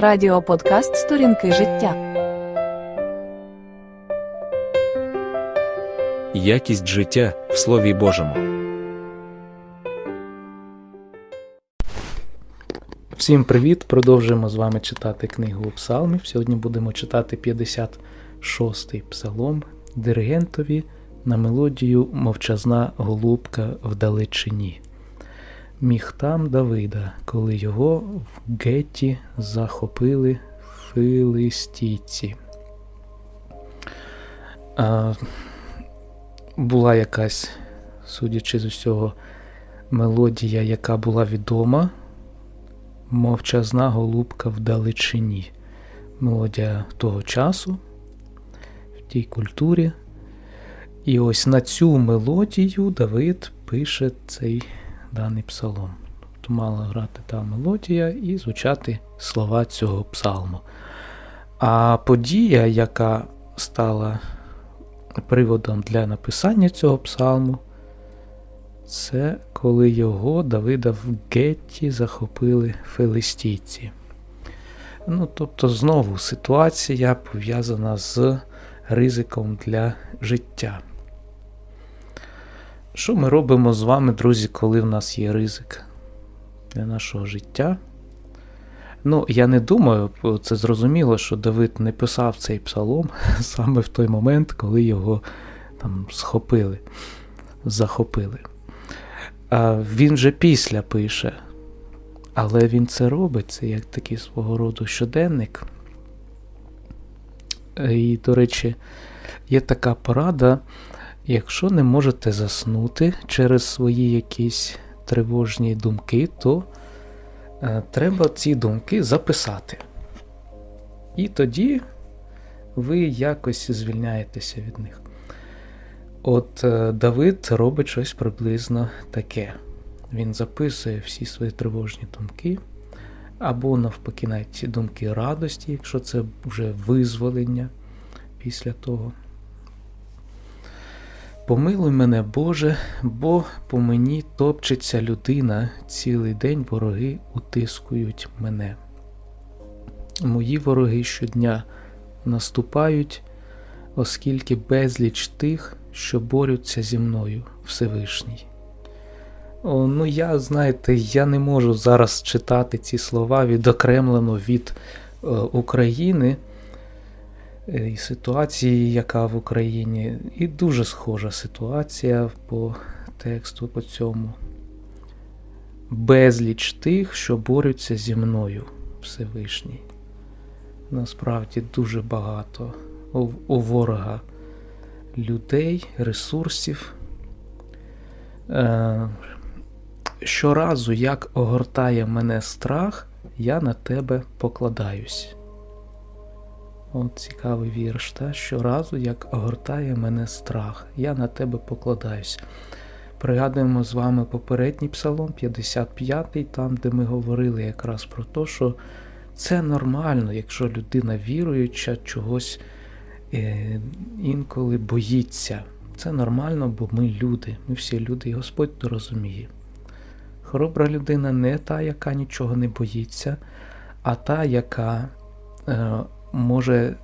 Радіоподкаст Сторінки життя. Якість життя в Слові Божому. Всім привіт! Продовжуємо з вами читати книгу Псалмів. Сьогодні будемо читати 56-й псалом диригентові на мелодію Мовчазна голубка вдалечині. Міг там Давида, коли його в гетті захопили филистійці. А, була якась, судячи з усього, мелодія, яка була відома мовчазна голубка вдалечині. Мелодія того часу, в тій культурі. І ось на цю мелодію Давид пише цей даний псалом. Тобто мала грати та мелодія і звучати слова цього псалму. А подія, яка стала приводом для написання цього псалму, це коли його Давида в Гетті захопили филистійці. Ну, тобто, знову ситуація пов'язана з ризиком для життя. Що ми робимо з вами, друзі, коли в нас є ризик для нашого життя? Ну, я не думаю, це зрозуміло, що Давид не писав цей псалом саме в той момент, коли його там схопили, захопили. А Він вже після пише, але він це робить, це як такий свого роду щоденник. І, до речі, є така порада, якщо не можете заснути через свої якісь тривожні думки, то е, треба ці думки записати. І тоді ви якось звільняєтеся від них. От е, Давид робить щось приблизно таке. Він записує всі свої тривожні думки, або, навпаки, навіть ці думки радості, якщо це вже визволення після того. Помилуй мене, Боже, бо по мені топчеться людина, цілий день вороги утискують мене. Мої вороги щодня наступають, оскільки безліч тих, що борються зі мною Всевишній. О, Ну, я, знаєте, я не можу зараз читати ці слова відокремлено від е, України і ситуації, яка в Україні, і дуже схожа ситуація по тексту по цьому. Безліч тих, що борються зі мною Всевишній. Насправді дуже багато у, у ворога людей, ресурсів. Е, Щоразу, як огортає мене страх, я на тебе покладаюсь. От цікавий вірш. Та? Щоразу, як огортає мене страх, я на тебе покладаюсь. Пригадуємо з вами попередній псалом, 55-й, там, де ми говорили якраз про те, що це нормально, якщо людина віруюча, чогось е, інколи боїться. Це нормально, бо ми люди, ми всі люди, і Господь то розуміє. Хоробра людина не та, яка нічого не боїться, а та, яка е, може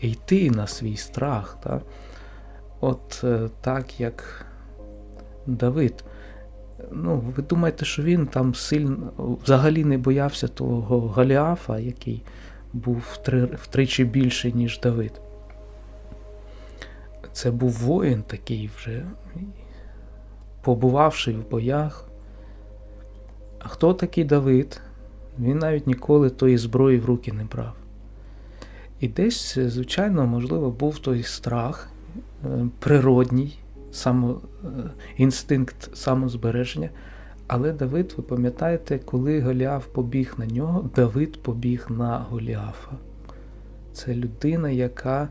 йти на свій страх. Та? От е, так як Давид. Ну, Ви думаєте, що він там сильно взагалі не боявся того Галіафа, який був втри, втричі більший, ніж Давид. Це був воїн такий вже, побувавши в боях. А хто такий Давид? Він навіть ніколи тої зброї в руки не брав. І десь, звичайно, можливо, був той страх е, природній, само, е, інстинкт самозбереження. Але Давид, ви пам'ятаєте, коли Голіаф побіг на нього, Давид побіг на Голіафа. Це людина, яка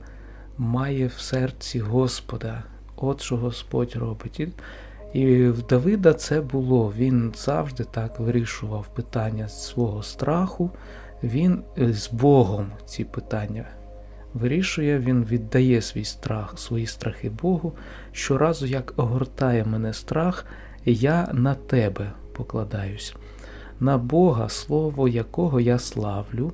має в серці Господа. От що Господь робить. І в Давида це було. Він завжди так вирішував питання свого страху. Він з Богом ці питання вирішує, він віддає свій страх, свої страхи Богу. Щоразу, як огортає мене страх, я на тебе покладаюсь, на Бога, слово якого я славлю,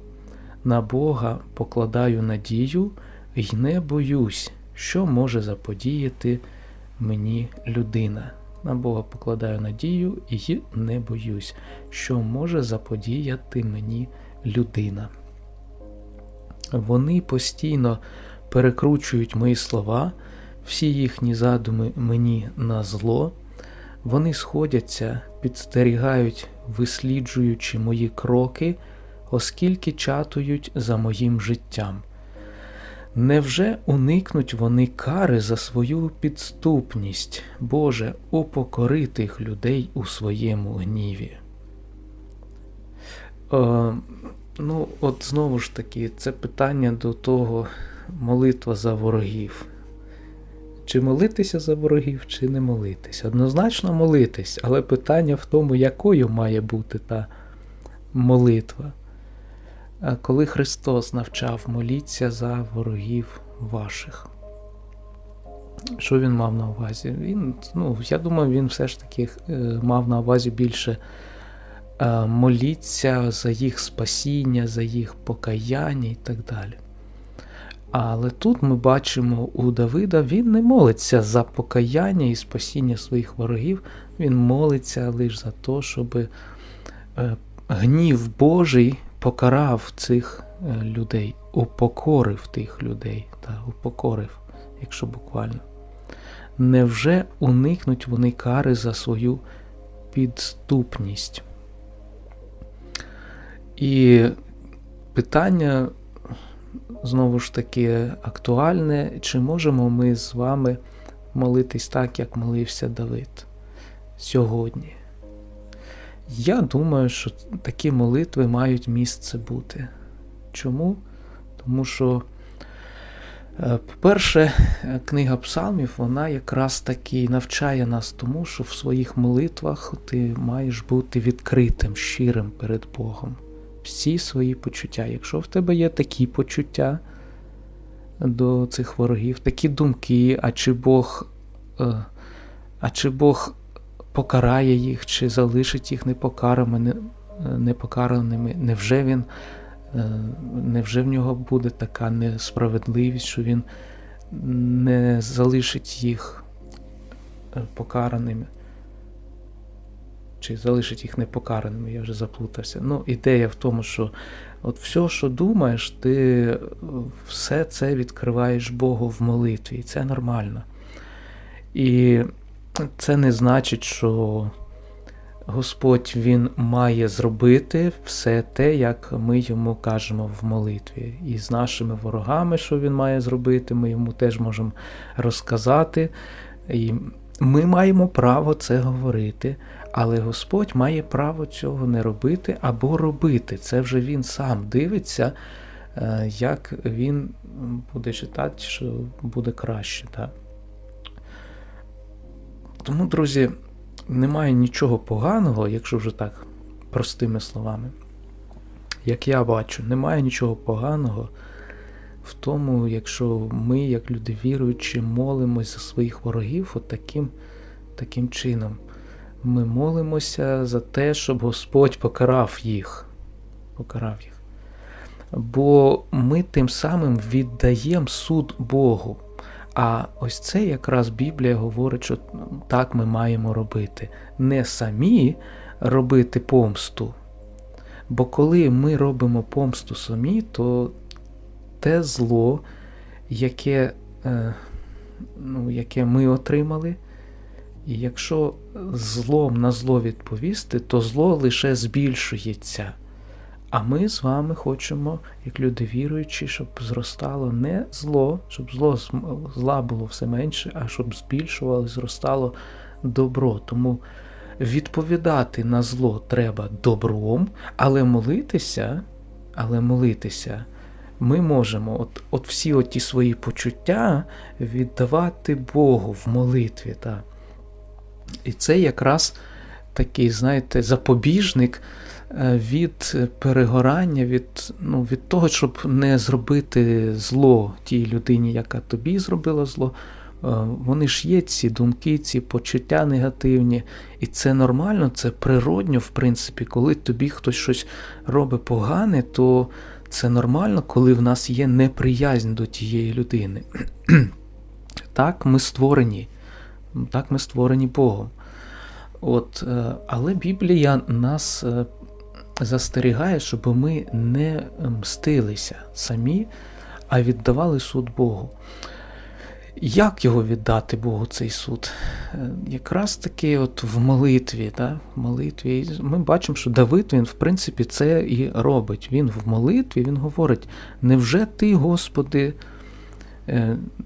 на Бога покладаю надію й не боюсь, що може заподіяти мені людина. На Бога покладаю надію і не боюсь, що може заподіяти мені людина. Вони постійно перекручують мої слова, всі їхні задуми мені на зло. Вони сходяться, підстерігають, висліджуючи мої кроки, оскільки чатують за моїм життям. Невже уникнуть вони кари за свою підступність, Боже, упокори тих людей у своєму гніві? Е, ну, от знову ж таки, це питання до того молитва за ворогів. Чи молитися за ворогів, чи не молитися? Однозначно молитись, але питання в тому, якою має бути та молитва. Коли Христос навчав моліться за ворогів ваших. Що він мав на увазі? Він, ну, Я думаю, він все ж таки е, мав на увазі більше моліться за їх спасіння, за їх покаяння і так далі. Але тут ми бачимо у Давида, він не молиться за покаяння і спасіння своїх ворогів, він молиться лише за те, щоб е, гнів Божий покарав цих е, людей, упокорив тих людей, та, упокорив, якщо буквально. Невже уникнуть вони кари за свою підступність? І питання знову ж таки актуальне, чи можемо ми з вами молитись так, як молився Давид сьогодні? Я думаю, що такі молитви мають місце бути. Чому? Тому що, е, по-перше, книга Псалмів, вона якраз таки навчає нас тому, що в своїх молитвах ти маєш бути відкритим, щирим перед Богом всі свої почуття. Якщо в тебе є такі почуття до цих ворогів, такі думки, а чи Бог, е, а чи Бог покарає їх, чи залишить їх непокараними, непокараними, невже він, е, невже в нього буде така несправедливість, що він не залишить їх е, покараними? Чи залишить їх непокараними, я вже заплутався. Ну, ідея в тому, що от все, що думаєш, ти все це відкриваєш Богу в молитві, і це нормально. І це не значить, що Господь Він має зробити все те, як ми йому кажемо в молитві. І з нашими ворогами, що він має зробити, ми йому теж можемо розказати. І ми маємо право це говорити, але Господь має право цього не робити або робити. Це вже Він сам дивиться, е, як він буде читати, що буде краще. Так? Тому, друзі, немає нічого поганого, якщо вже так простими словами. Як я бачу, немає нічого поганого в тому, якщо ми, як люди віруючі, молимось за своїх ворогів от таким, таким чином. Ми молимося за те, щоб Господь покарав їх. Покарав їх. Бо ми тим самим віддаємо суд Богу. А ось це якраз Біблія говорить, що так ми маємо робити. Не самі робити помсту. Бо коли ми робимо помсту самі, то те зло, яке, е, ну, яке ми отримали, і якщо злом на зло відповісти, то зло лише збільшується. А ми з вами хочемо, як люди віруючі, щоб зростало не зло, щоб зло зла було все менше, а щоб збільшувало, зростало добро. Тому відповідати на зло треба добром, але молитися, але молитися ми можемо от от всі оті свої почуття віддавати Богу в молитві. Так. І це якраз такий, знаєте, запобіжник е, від перегорання, від ну, від того, щоб не зробити зло тій людині, яка тобі зробила зло. Е, вони ж є ці думки, ці почуття негативні. І це нормально, це природньо, в принципі, коли тобі хтось щось робить погане, то це нормально, коли в нас є неприязнь до тієї людини. так ми створені. Так ми створені Богом. От, е, але Біблія нас е, застерігає, щоб ми не мстилися самі, а віддавали суд Богу. Як його віддати Богу цей суд? Е, Якраз таки от в молитві. Да? В молитві. Ми бачимо, що Давид він, в принципі, це і робить. Він в молитві він говорить: невже ти, Господи, е,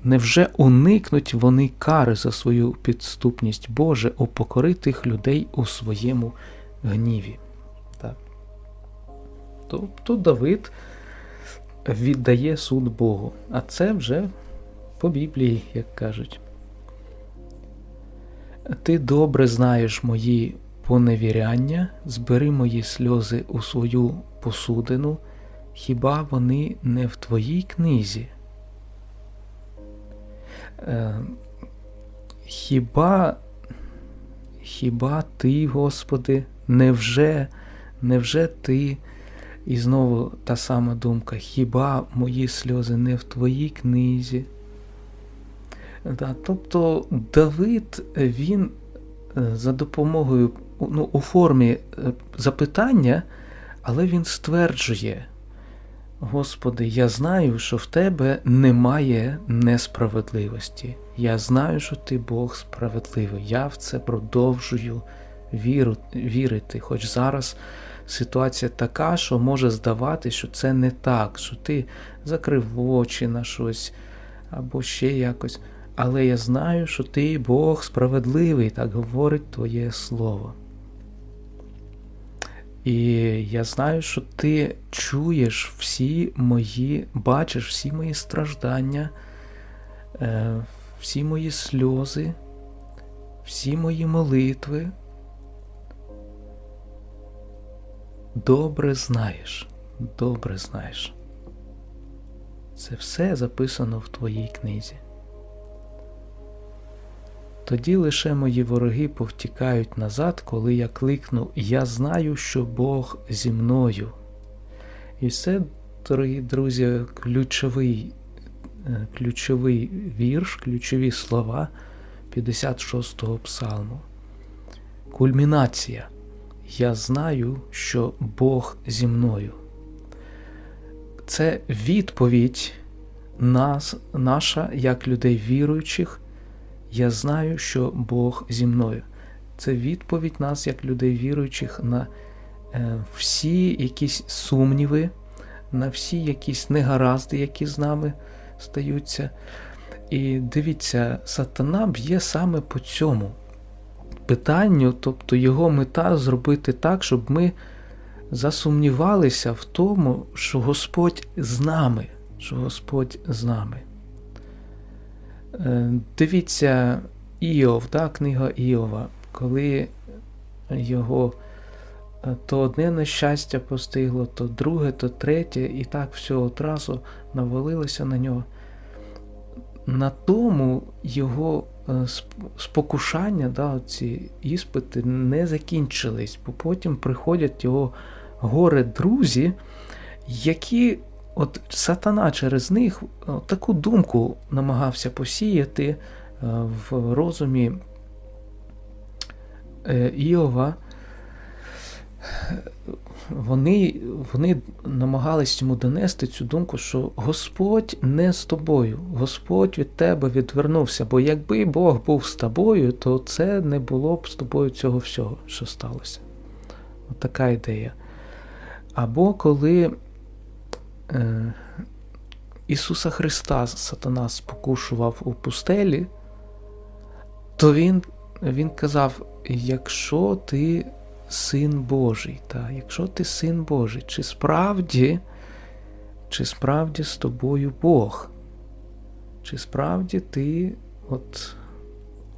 невже уникнуть вони кари за свою підступність Боже, упокори тих людей у своєму гніві? Так. Тобто Давид віддає суд Богу, а це вже по Біблії, як кажуть. Ти добре знаєш мої поневіряння, збери мої сльози у свою посудину, хіба вони не в твоїй книзі? Е, Хіба, хіба ти, Господи, невже, невже ти? І знову та сама думка, хіба мої сльози не в твоїй книзі? Да, тобто Давид він е, за допомогою ну, у формі е, запитання, але він стверджує: Господи, я знаю, що в тебе немає несправедливості. Я знаю, що ти Бог справедливий. Я в це продовжую віру, вірити. Хоч зараз ситуація така, що може здавати, що це не так, що ти закрив очі на щось або ще якось. Але я знаю, що ти Бог справедливий, так говорить Твоє Слово. І я знаю, що ти чуєш всі мої, бачиш всі мої страждання, е, всі мої сльози, всі мої молитви. Добре знаєш, добре знаєш. Це все записано в твоїй книзі. Тоді лише мої вороги повтікають назад, коли я кликну Я знаю, що Бог зі мною. І це, дорогі друзі, ключовий, е, ключовий вірш, ключові слова 56-го псалму. Кульмінація. Я знаю, що Бог зі мною. Це відповідь нас, наша, як людей віруючих. Я знаю, що Бог зі мною. Це відповідь нас, як людей віруючих, на е, всі якісь сумніви, на всі якісь негаразди, які з нами стаються. І дивіться, сатана б'є саме по цьому питанню, тобто його мета зробити так, щоб ми засумнівалися в тому, що Господь з нами, що Господь з нами. Е, Дивіться, Іов, да, книга Іова, коли його е, то одне нещастя постигло, то друге, то третє, і так все одразу навалилося на нього. На тому його е, спокушання, да, ці іспити не закінчились, бо потім приходять його горе друзі, які От сатана через них е, таку думку намагався посіяти е, в розумі е, Іова. Вони вони намагались йому донести цю думку, що Господь не з тобою, Господь від тебе відвернувся, бо якби Бог був з тобою, то це не було б з тобою цього всього, що сталося. От така ідея. Або коли Ісуса Христа Сатана спокушував у пустелі, то Він він казав: якщо ти син Божий, та, якщо ти син Божий, чи справді, чи справді з тобою Бог? Чи справді ти от,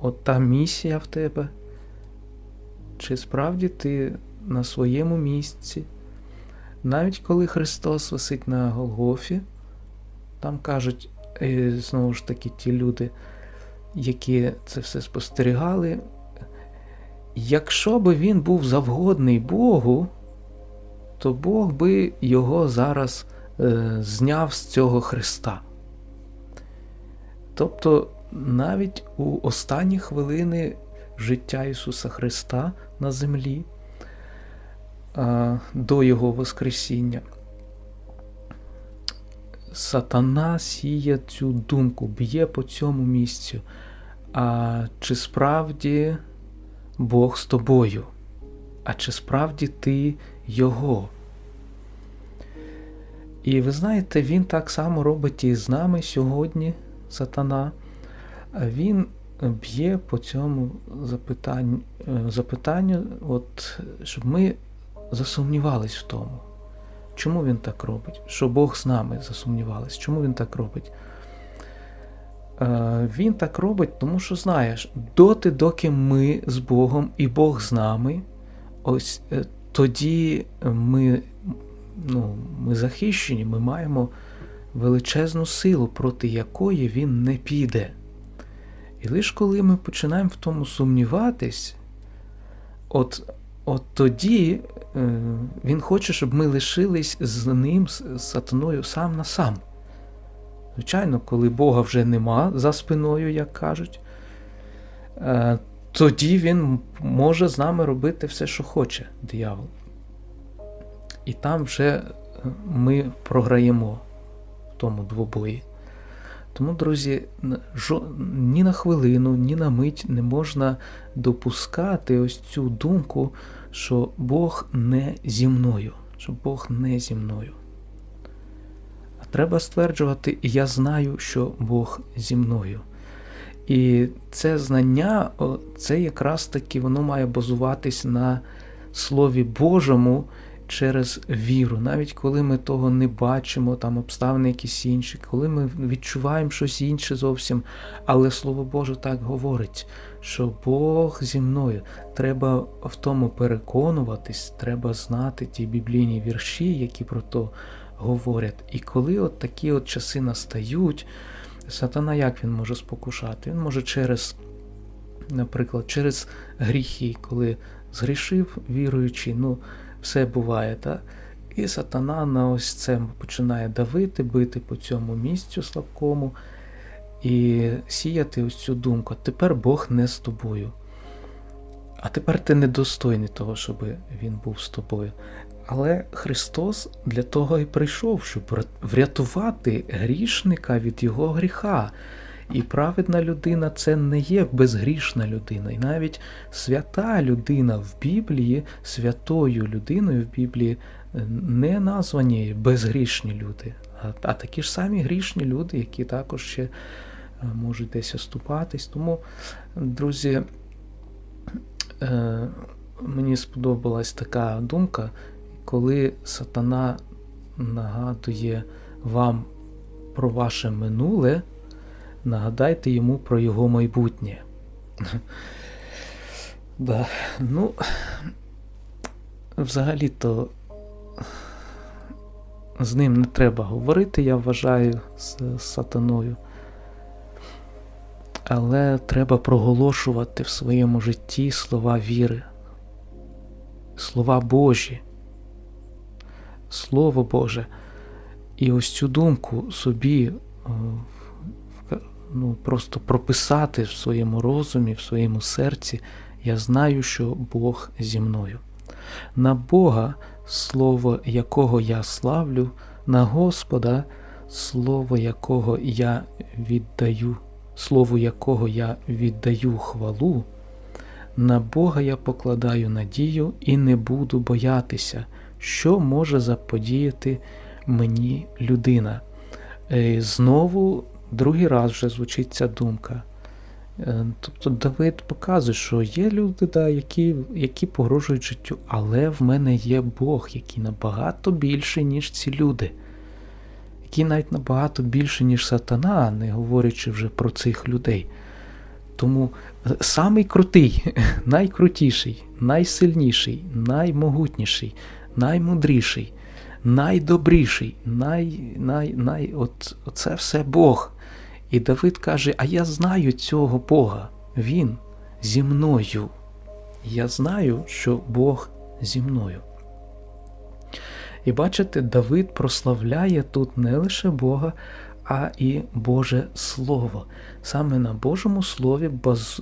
от та місія в тебе? Чи справді ти на своєму місці? Навіть коли Христос висить на Голгофі, там кажуть, е, знову ж таки, ті люди, які це все спостерігали, якщо би він був завгодний Богу, то Бог би його зараз е, зняв з цього Христа. Тобто навіть у останні хвилини життя Ісуса Христа на землі до Його Воскресіння. Сатана сіє цю думку, б'є по цьому місцю. А чи справді Бог з тобою? А чи справді ти Його? І ви знаєте, він так само робить і з нами сьогодні, сатана. Він б'є по цьому запитанню, запитанню от, щоб ми засумнівались в тому. Чому він так робить? Що Бог з нами засумнівались? Чому він так робить? Е, Він так робить, тому що знаєш, доти, доки ми з Богом і Бог з нами, ось е, тоді ми, ну, ми захищені, ми маємо величезну силу, проти якої він не піде. І лише коли ми починаємо в тому сумніватись, от, от тоді е, він хоче, щоб ми лишились з ним, з сатаною сам на сам. Звичайно, коли Бога вже нема за спиною, як кажуть, е, тоді він може з нами робити все, що хоче, диявол. І там вже е, ми програємо в тому двобої. Тому, друзі, ні на хвилину, ні на мить не можна допускати ось цю думку, що Бог не зі мною, що Бог не зі мною. А треба стверджувати, я знаю, що Бог зі мною. І це знання, це якраз таки воно має базуватись на Слові Божому через віру, навіть коли ми того не бачимо, там обставини якісь інші, коли ми відчуваємо щось інше зовсім. Але Слово Боже так говорить, що Бог зі мною. Треба в тому переконуватись, треба знати ті біблійні вірші, які про то говорять. І коли от такі от часи настають, сатана як він може спокушати? Він може через, наприклад, через гріхи, коли згрішив віруючий, ну все буває. так? І сатана на ось це починає давити, бити по цьому місцю слабкому і сіяти ось цю думку. Тепер Бог не з тобою. А тепер ти недостойний того, щоб Він був з тобою. Але Христос для того і прийшов, щоб врятувати грішника від його гріха. І праведна людина це не є безгрішна людина. І навіть свята людина в Біблії, святою людиною в Біблії е, не названі безгрішні люди, а, а такі ж самі грішні люди, які також ще е, можуть десь оступатись. Тому, друзі, е, мені сподобалась така думка, коли сатана нагадує вам про ваше минуле нагадайте йому про його майбутнє. Да. Ну, взагалі-то з ним не треба говорити, я вважаю, з сатаною. Але треба проголошувати в своєму житті слова віри, слова Божі, Слово Боже. І ось цю думку собі ну, просто прописати в своєму розумі, в своєму серці, я знаю, що Бог зі мною. На Бога, слово якого я славлю, на Господа, слово якого я віддаю, слову якого я віддаю хвалу, на Бога я покладаю надію і не буду боятися, що може заподіяти мені людина. Е, знову другий раз вже звучить ця думка. Е, тобто Давид показує, що є люди, да, які які погрожують життю, але в мене є Бог, який набагато більший, ніж ці люди, який навіть набагато більший, ніж сатана, не говорячи вже про цих людей. Тому е, самий крутий, найкрутіший, найсильніший, наймогутніший, наймудріший, найдобріший, най, най, най, от, це все Бог. І Давид каже: А я знаю цього Бога, Він зі мною. Я знаю, що Бог зі мною. І бачите, Давид прославляє тут не лише Бога, а і Боже Слово. Саме на Божому Слові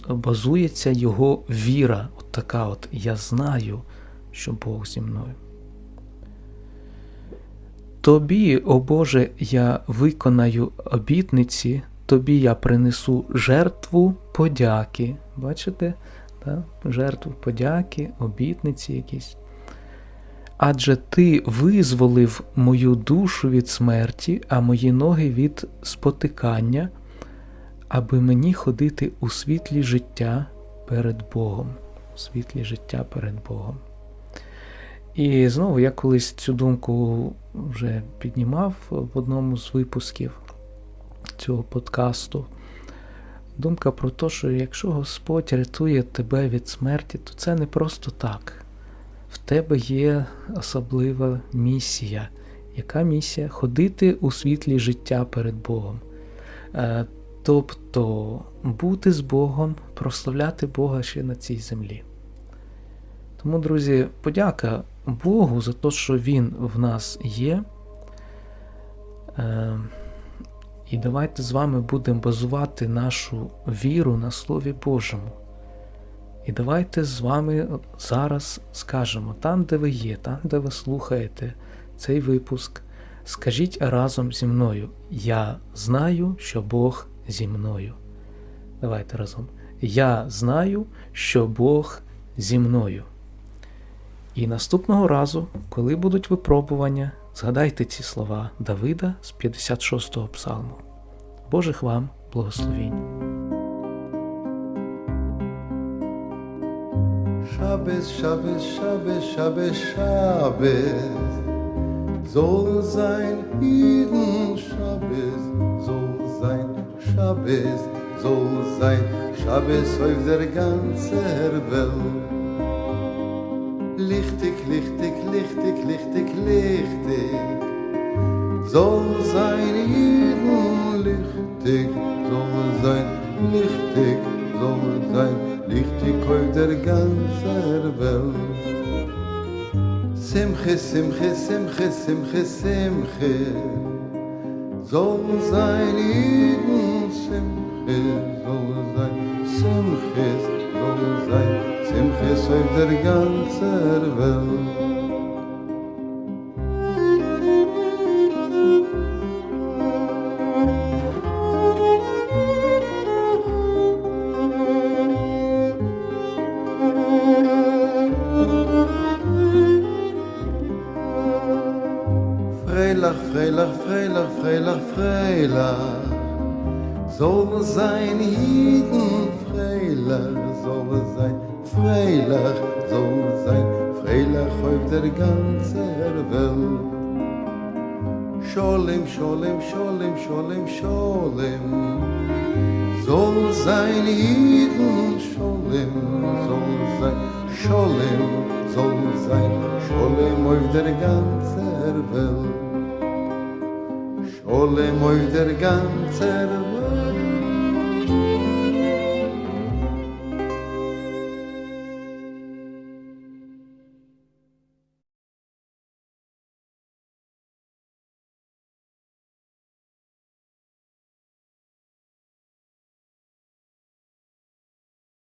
базується його віра. От така от я знаю, що Бог зі мною. Тобі, о Боже, я виконаю обітниці, тобі я принесу жертву подяки. Бачите? Да? Жертву подяки, обітниці якісь. Адже ти визволив мою душу від смерті, а мої ноги від спотикання, аби мені ходити у світлі життя перед Богом. У світлі життя перед Богом. І знову я колись цю думку вже піднімав в одному з випусків цього подкасту. Думка про те, що якщо Господь рятує тебе від смерті, то це не просто так. В тебе є особлива місія. Яка місія? Ходити у світлі життя перед Богом. Е, Тобто бути з Богом, прославляти Бога ще на цій землі. Тому, друзі, подяка Богу за те, що Він в нас є. І давайте з вами будемо базувати нашу віру на Слові Божому. І давайте з вами зараз скажемо, там, де ви є, там, де ви слухаєте цей випуск, скажіть разом зі мною: Я знаю, що Бог зі мною. Давайте разом. Я знаю, що Бог зі мною. І наступного разу, коли будуть випробування, згадайте ці слова Давида з 56-го псалму. Божих вам благословінь. Shabbos, Shabbos, Shabbos, Shabbos, Shabbos soll sein jeden Shabbos soll sein Shabbos soll sein Shabbos auf der ganzen Welt Lichtig, lichtig, lichtig, lichtig, lichtig. Soll sein jeden lichtig soll sein lichtig soll sein lichtig auf der ganzen Welt. Simche, Simche, Simche, Simche, Simche. Soll sein jeden Simche soll sein Simche soll sein Simche auf der ganzen Welt. Freilach, Freilach, Freilach, Freilach, Freilach. Soll sein Jeden, Freilach soll sein, Freilach soll sein, Freilach auf der ganzen Welt. Scholem, Scholem, Scholem, Scholem, Scholem soll sein Jeden, Scholem soll sein, Scholem soll sein, Scholem auf der ganzen Welt. Scholem auf der ganzen Welt.